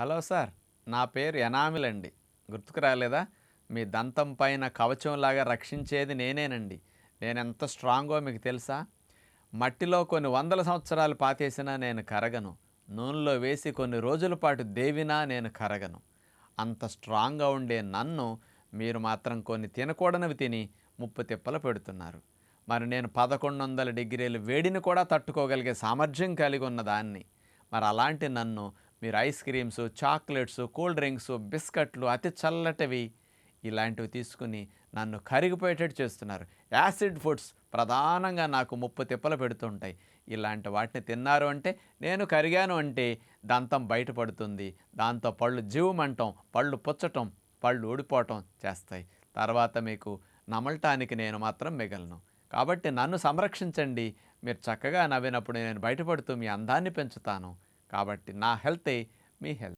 Hello sir నా పేరు ఎనామిలండి గుర్తుకు రాలేదా? మీ దంతం పైన కవచంలాగా రక్షించేది నేనేనండి. నేను ఎంత స్ట్రాంగో మీకు తెలుసా? మట్టిలో కొన్ని వందల సంవత్సరాలు పాతేసినా నేను కరగను. నూనెలో వేసి కొన్ని రోజుల పాటు దేవినా నేను కరగను. అంత స్ట్రాంగ్గా ఉండే నన్ను మీరు మాత్రం కొన్ని తినకూడనివి తిని ముప్పు తిప్పలు పెడుతున్నారు. మరి నేను పదకొండు వందల డిగ్రీలు వేడిని కూడా తట్టుకోగలిగే సామర్థ్యం కలిగి ఉన్న దాన్ని. మరి అలాంటి నన్ను మీరు ice creams chocolates cool drinks బిస్కెట్లు అతి చల్లటివి ఇలాంటివి తీసుకుని నన్ను కరిగిపోయేటట్టు చేస్తున్నారు. యాసిడ్ ఫుడ్స్ ప్రధానంగా నాకు ముప్పు తిప్పలు పెడుతుంటాయి. ఇలాంటి వాటిని తిన్నారు అంటే నేను కరిగాను అంటే దంతం బయటపడుతుంది. దాంతో పళ్ళు జీవమంటం పళ్ళు పుచ్చటం పళ్ళు ఊడిపోవటం చేస్తాయి. తర్వాత మీకు నమలటానికి నేను మాత్రం మిగలను. కాబట్టి నన్ను సంరక్షించండి. మీరు చక్కగా నవ్వినప్పుడు నేను బయటపడుతూ మీ అందాన్ని పెంచుతాను. కాబట్టి నా హెల్తే మీ హెల్త్.